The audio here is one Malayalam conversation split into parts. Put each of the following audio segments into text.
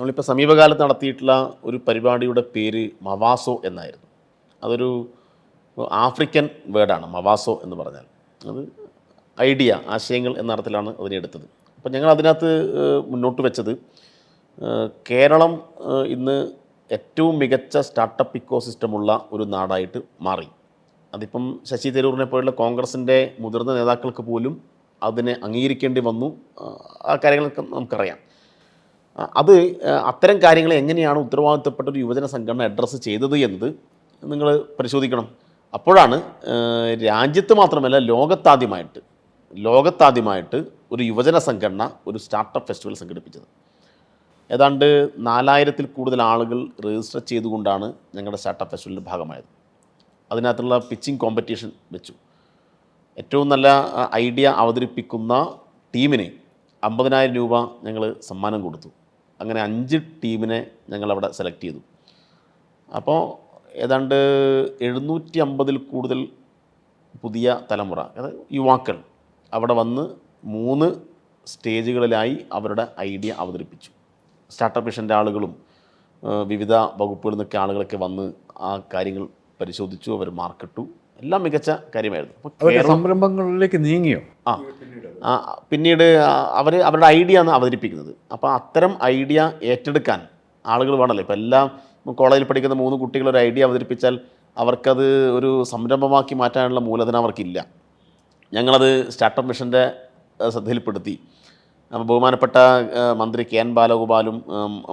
നമ്മളിപ്പോൾ സമീപകാലത്ത് നടത്തിയിട്ടുള്ള ഒരു പരിപാടിയുടെ പേര് മവാസോ എന്നായിരുന്നു. അതൊരു ആഫ്രിക്കൻ വേർഡാണ് മവാസോ എന്ന് പറഞ്ഞാൽ. അത് ഐഡിയ ആശയങ്ങൾ എന്ന അർത്ഥത്തിലാണ് അതിനെ എടുത്തത്. ഞങ്ങൾ അതിനകത്ത് മുന്നോട്ട് വെച്ചത് കേരളം ഇന്ന് ഏറ്റവും മികച്ച സ്റ്റാർട്ടപ്പ് ഇക്കോ സിസ്റ്റമുള്ള ഒരു നാടായിട്ട് മാറി. അതിപ്പം ശശി തരൂറിനെ പോലുള്ള കോൺഗ്രസിന്റെ മുതിർന്ന നേതാക്കൾക്ക് പോലും അതിനെ അംഗീകരിക്കേണ്ടി വന്നു. ആ, കാര്യങ്ങളൊക്കെ നമുക്കറിയാം. അത് അത്തരം കാര്യങ്ങളെ എങ്ങനെയാണ് ഉത്തരവാദിത്തപ്പെട്ട ഒരു യുവജന സംഘടന അഡ്രസ്സ് ചെയ്തത് എന്നത് നിങ്ങൾ പരിശോധിക്കണം. അപ്പോഴാണ് രാജ്യത്ത് മാത്രമല്ല ലോകത്താദ്യമായിട്ട് ലോകത്താദ്യമായിട്ട് ഒരു യുവജന സംഘടന ഒരു സ്റ്റാർട്ടപ്പ് ഫെസ്റ്റിവൽ സംഘടിപ്പിച്ചത്. ഏതാണ്ട് നാലായിരത്തിൽ കൂടുതൽ ആളുകൾ രജിസ്റ്റർ ചെയ്തുകൊണ്ടാണ് ഞങ്ങളുടെ സ്റ്റാർട്ടപ്പ് ഫെസ്റ്റിവലിന്റെ ഭാഗമായത്. അതിനകത്തുള്ള പിച്ചിങ് കോമ്പറ്റീഷൻ വെച്ചു. ഏറ്റവും നല്ല ഐഡിയ അവതരിപ്പിക്കുന്ന ടീമിന് അമ്പതിനായിരം രൂപ ഞങ്ങൾ സമ്മാനം കൊടുത്തു. അങ്ങനെ അഞ്ച് ടീമിനെ ഞങ്ങളവിടെ സെലക്ട് ചെയ്തു. അപ്പോൾ ഏതാണ്ട് എഴുന്നൂറ്റി അമ്പതിൽ കൂടുതൽ പുതിയ തലമുറ അതായത് യുവാക്കൾ അവിടെ വന്ന് മൂന്ന് സ്റ്റേജുകളിലായി അവരുടെ ഐഡിയ അവതരിപ്പിച്ചു. സ്റ്റാർട്ടപ്പ് മിഷന്റെ ആളുകളും വിവിധ വകുപ്പുകളിൽ നിന്നൊക്കെ ആളുകളൊക്കെ വന്ന് ആ കാര്യങ്ങൾ പരിശോധിച്ചു അവർ മാർക്കിട്ടു എല്ലാം മികച്ച കാര്യമായിരുന്നു. സംരംഭങ്ങളിലേക്ക് നീങ്ങിയോ? ആ. പിന്നീട് അവർ അവരുടെ ഐഡിയ ആണ് അവതരിപ്പിക്കുന്നത്. അപ്പോൾ അത്തരം ഐഡിയ ഏറ്റെടുക്കാൻ ആളുകൾ വേണമല്ലോ ഇപ്പം എല്ലാം കോളേജിൽ പഠിക്കുന്ന മൂന്ന് കുട്ടികൾ ഒരു ഐഡിയ അവതരിപ്പിച്ചാൽ അവർക്കത് ഒരു സംരംഭമാക്കി മാറ്റാനുള്ള മൂലധനം അവർക്കില്ല. ഞങ്ങളത് സ്റ്റാർട്ടപ്പ് മിഷന്റെ ശ്രദ്ധയിൽപ്പെടുത്തി. അപ്പോൾ ബഹുമാനപ്പെട്ട മന്ത്രി കെ എൻ ബാലഗോപാലും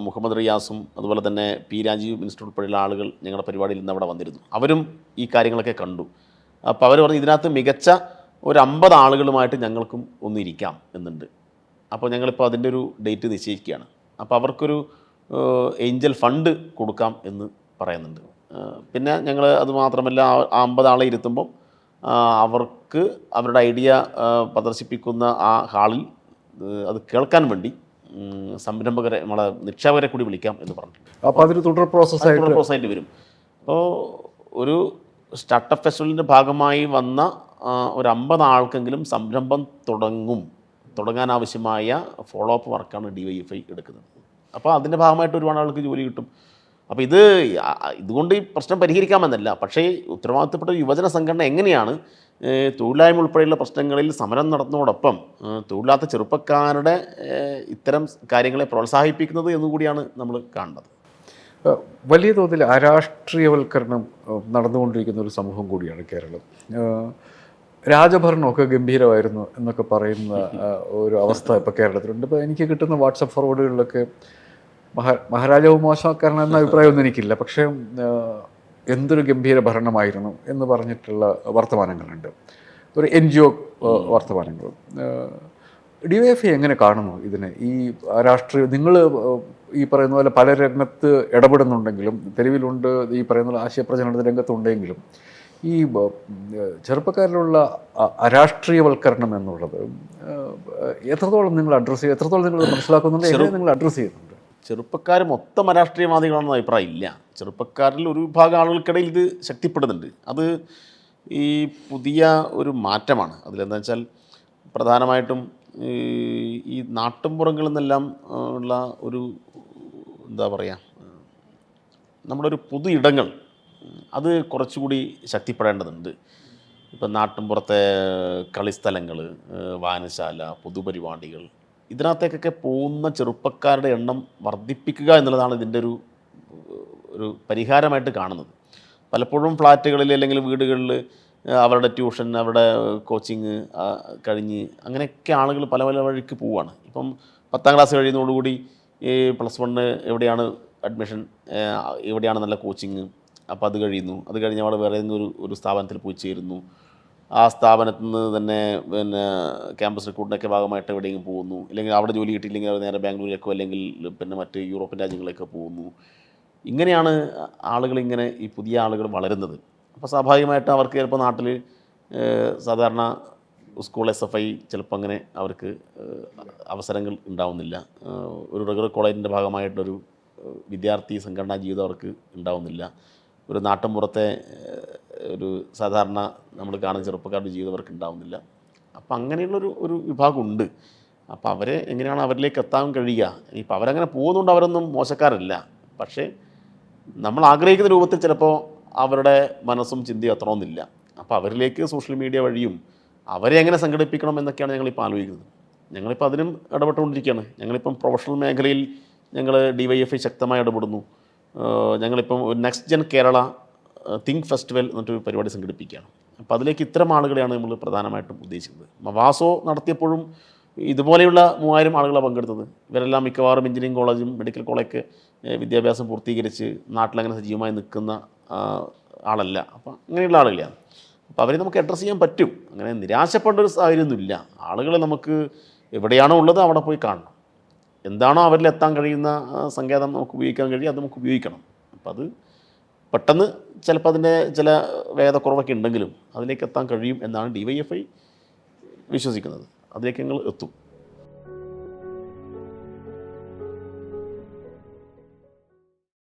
മുഹമ്മദ് റിയാസും അതുപോലെ തന്നെ പി രാജീവ് മിനിസ്റ്റർ ഉൾപ്പെടെയുള്ള ആളുകൾ ഞങ്ങളുടെ പരിപാടിയിൽ നിന്ന് അവിടെ വന്നിരുന്നു. അവരും ഈ കാര്യങ്ങളൊക്കെ കണ്ടു. അപ്പോൾ അവർ പറഞ്ഞു ഇതിനകത്ത് മികച്ച ഒരു അമ്പത് ആളുകളുമായിട്ട് ഞങ്ങൾക്കും ഒന്നിരിക്കാം എന്നുണ്ട്. അപ്പോൾ ഞങ്ങളിപ്പോൾ അതിന്റെ ഒരു ഡേറ്റ് നിശ്ചയിക്കുകയാണ്. അപ്പോൾ അവർക്കൊരു ഏഞ്ചൽ ഫണ്ട് കൊടുക്കാം എന്ന് പറയുന്നുണ്ട്. പിന്നെ ഞങ്ങൾ അത് മാത്രമല്ല ആ- അമ്പത് ആളെ ഇരുത്തുമ്പം അവർക്ക് അവരുടെ ഐഡിയ പ്രദർശിപ്പിക്കുന്ന ആ ഹാളിൽ അത് കേൾക്കാൻ വേണ്ടി സംരംഭകരെ നമ്മളെ നിക്ഷേപകരെ കൂടി വിളിക്കാം എന്ന് പറഞ്ഞു. അപ്പോൾ അതൊരു തുടർ പ്രോസസ് തുടർ പ്രോസസ്സായിട്ട് വരും. അപ്പോൾ ഒരു സ്റ്റാർട്ടപ്പ് ഫെസ്റ്റിവലിന്റെ ഭാഗമായി വന്ന ഒരു അമ്പത് ആൾക്കെങ്കിലും സംരംഭം തുടങ്ങും തുടങ്ങാൻ ആവശ്യമായ ഫോളോ അപ്പ് വർക്കാണ് ഡി വൈ എഫ് ഐ എടുക്കുന്നത്. അപ്പോൾ അതിന്റെ ഭാഗമായിട്ട് ഒരുപാട് ആൾക്ക് ജോലി കിട്ടും. അപ്പോൾ ഇത് ഇതുകൊണ്ട് ഈ പ്രശ്നം പരിഹരിക്കാമെന്നല്ല. പക്ഷേ ഉത്തരവാദിത്തപ്പെട്ട യുവജന സംഘടന എങ്ങനെയാണ് തൊഴിലായ്മ ഉൾപ്പെടെയുള്ള പ്രശ്നങ്ങളിൽ സമരം നടത്തുന്നതോടൊപ്പം തൊഴിലാത്ത ചെറുപ്പക്കാരുടെ ഇത്തരം കാര്യങ്ങളെ പ്രോത്സാഹിപ്പിക്കുന്നത് എന്നുകൂടിയാണ് നമ്മൾ കാണുന്നത്. വലിയ തോതിൽ അരാഷ്ട്രീയവൽക്കരണം നടന്നുകൊണ്ടിരിക്കുന്ന ഒരു സമൂഹം കൂടിയാണ് കേരളം. രാജഭരണമൊക്കെ ഗംഭീരമായിരുന്നു എന്നൊക്കെ പറയുന്ന ഒരു അവസ്ഥ ഇപ്പോൾ കേരളത്തിലുണ്ട്. ഇപ്പോൾ എനിക്ക് കിട്ടുന്ന വാട്സപ്പ് ഫോർവേഡുകളിലൊക്കെ മഹാ മഹാരാജാവ് മോശമാക്കാരണം എന്ന അഭിപ്രായമൊന്നും എനിക്കില്ല. പക്ഷേ എന്തൊരു ഗംഭീര ഭരണമായിരുന്നു എന്ന് പറഞ്ഞിട്ടുള്ള വർത്തമാനങ്ങളുണ്ട്. ഒരു എൻ ജി ഒ വർത്തമാനങ്ങൾ ഡി വൈ എഫ് ഐ എങ്ങനെ കാണുന്നു ഇതിനെ? ഈ രാഷ്ട്രീയ നിങ്ങൾ ഈ പറയുന്ന പോലെ പല രംഗത്ത് ഇടപെടുന്നുണ്ടെങ്കിലും തെരുവിലുണ്ട് ഈ പറയുന്ന പോലെ ആശയപ്രചരണ രംഗത്തുണ്ടെങ്കിലും ഈ ചെറുപ്പക്കാരിലുള്ള അരാഷ്ട്രീയവൽക്കരണം എന്നുള്ളത് എത്രത്തോളം നിങ്ങൾ അഡ്രസ്സ് ചെയ്യുക എത്രത്തോളം നിങ്ങൾ മനസ്സിലാക്കുന്നുണ്ട് എങ്ങനെ നിങ്ങൾ അഡ്രസ്സ് ചെയ്യുന്നുണ്ട്? ചെറുപ്പക്കാർ മൊത്തം രാഷ്ട്രീയവാദികളാണെന്ന അഭിപ്രായം ഇല്ല. ചെറുപ്പക്കാരിൽ ഒരു വിഭാഗം ആളുകൾക്കിടയിൽ ഇത് ശക്തിപ്പെടുന്നുണ്ട്. അത് ഈ പുതിയ ഒരു മാറ്റമാണ്. അതിലെന്താ വെച്ചാൽ പ്രധാനമായിട്ടും ഈ നാട്ടിൻപുറങ്ങളിൽ നിന്നെല്ലാം ഉള്ള ഒരു എന്താ പറയുക നമ്മുടെ ഒരു പൊതു ഇടങ്ങൾ അത് കുറച്ചുകൂടി ശക്തിപ്പെടേണ്ടതുണ്ട്. ഇപ്പം നാട്ടിൻപുറത്തെ കളിസ്ഥലങ്ങൾ വായനശാല പൊതുപരിപാടികൾ ഇതിനകത്തേക്കൊക്കെ പോകുന്ന ചെറുപ്പക്കാരുടെ എണ്ണം വർദ്ധിപ്പിക്കുക എന്നുള്ളതാണ് ഇതിന്റെ ഒരു ഒരു പരിഹാരമായിട്ട് കാണുന്നത്. പലപ്പോഴും ഫ്ലാറ്റുകളിൽ അല്ലെങ്കിൽ വീടുകളിൽ അവരുടെ ട്യൂഷൻ അവരുടെ കോച്ചിങ് കഴിഞ്ഞ് അങ്ങനെയൊക്കെ ആളുകൾ പല പല വഴിക്ക് പോവുകയാണ്. ഇപ്പം പത്താം ക്ലാസ് കഴിയുന്നതോടുകൂടി ഈ പ്ലസ് വണ്ണ് എവിടെയാണ് അഡ്മിഷൻ എവിടെയാണ് നല്ല കോച്ചിങ്? അപ്പോൾ അത് കഴിയുന്നു. അത് കഴിഞ്ഞ് അവിടെ വേറെ ഏതെങ്കിലും ഒരു ഒരു സ്ഥാപനത്തിൽ പോയി ചേരുന്നു. ആ സ്ഥാപനത്തിൽ നിന്ന് തന്നെ പിന്നെ ക്യാമ്പസ് റിക്രൂട്ടിനൊക്കെ ഭാഗമായിട്ട് എവിടെയെങ്കിലും പോകുന്നു? അല്ലെങ്കിൽ അവിടെ ജോലി കിട്ടിയില്ലെങ്കിൽ അവർ നേരെ ബാംഗ്ലൂരിലേക്കോ അല്ലെങ്കിൽ പിന്നെ മറ്റ് യൂറോപ്യൻ രാജ്യങ്ങളിലേക്കോ പോകുന്നു. ഇങ്ങനെയാണ് ആളുകൾ ഇങ്ങനെ ഈ പുതിയ ആളുകൾ വളരുന്നത്. അപ്പോൾ സ്വാഭാവികമായിട്ട് അവർക്ക് ചിലപ്പോൾ നാട്ടിൽ സാധാരണ സ്കൂൾ എസ് എഫ് ഐ ചിലപ്പോൾ അങ്ങനെ അവർക്ക് അവസരങ്ങൾ ഉണ്ടാവുന്നില്ല. ഒരു റെഗുലർ കോളേജിന്റെ ഭാഗമായിട്ടൊരു വിദ്യാർത്ഥി സംഘടനാ ജീവിതം അവർക്ക് ഉണ്ടാവുന്നില്ല. ഒരു നാട്ടിൻപുറത്തെ ഏഹ്, ഒരു സാധാരണ നമ്മൾ കാണുന്ന ചെറുപ്പക്കാരുടെ ജീവിതം അവർക്ക് ഉണ്ടാവുന്നില്ല. അപ്പം അങ്ങനെയുള്ളൊരു ഒരു വിഭാഗമുണ്ട്. അപ്പോൾ അവരെ എങ്ങനെയാണ് അവരിലേക്ക് എത്താൻ കഴിയുക? ഇപ്പം അവരങ്ങനെ പോകുന്നുണ്ട് അവരൊന്നും മോശക്കാരല്ല. പക്ഷേ നമ്മൾ ആഗ്രഹിക്കുന്ന രൂപത്തിൽ ചിലപ്പോൾ അവരുടെ മനസ്സും ചിന്തയും എത്തണമെന്നില്ല അപ്പോൾ അവരിലേക്ക് സോഷ്യൽ മീഡിയ വഴിയും അവരെ എങ്ങനെ സംഘടിപ്പിക്കണം എന്നൊക്കെയാണ് ഞങ്ങളിപ്പോൾ ആലോചിക്കുന്നത്. ഞങ്ങളിപ്പോൾ അതിനും ഇടപെട്ടുകൊണ്ടിരിക്കുകയാണ്. ഞങ്ങളിപ്പം പ്രൊഫഷണൽ മേഖലയിൽ ഞങ്ങൾ ഡി വൈ എഫ് ഐ ശക്തമായി ഇടപെടുന്നു. ഞങ്ങളിപ്പം next gen Kerala think festival എന്നിട്ടൊരു പരിപാടി സംഘടിപ്പിക്കുകയാണ്. അപ്പോൾ അതിലേക്ക് ഇത്തരം ആളുകളെയാണ് നമ്മൾ പ്രധാനമായിട്ടും ഉദ്ദേശിക്കുന്നത് മവാസോ നടത്തിയപ്പോഴും ഇതുപോലെയുള്ള മൂവായിരം ആളുകളാണ് പങ്കെടുത്തത്. ഇവരെല്ലാം മിക്കവാറും എഞ്ചിനീയറിംഗ് കോളേജും മെഡിക്കൽ കോളേജൊക്കെ വിദ്യാഭ്യാസം പൂർത്തീകരിച്ച് നാട്ടിലങ്ങനെ സജീവമായി നിൽക്കുന്ന ആളല്ല. അപ്പോൾ അങ്ങനെയുള്ള ആളുകളെയാണ്. അപ്പോൾ അവരെ നമുക്ക് അഡ്രസ്സ് ചെയ്യാൻ പറ്റും. അങ്ങനെ നിരാശപ്പെടേണ്ട ഒരു സാഹചര്യമൊന്നുമില്ല. ആളുകളെ നമുക്ക് എവിടെയാണോ ഉള്ളത് അവിടെ പോയി കാണണം. എന്താണോ അവരിൽ എത്താൻ കഴിയുന്ന സങ്കേതം നമുക്ക് ഉപയോഗിക്കാൻ കഴിയും അത് നമുക്ക് ഉപയോഗിക്കണം. അപ്പോൾ അത് പെട്ടെന്ന് ചിലപ്പോൾ അതിന്റെ ചില വേദക്കുറവൊക്കെ ഉണ്ടെങ്കിലും അതിലേക്ക് എത്താൻ കഴിയും എന്നാണ് ഡി വൈ എഫ് ഐ വിശ്വസിക്കുന്നത്. അതിലേക്ക് ഞങ്ങൾ എത്തും.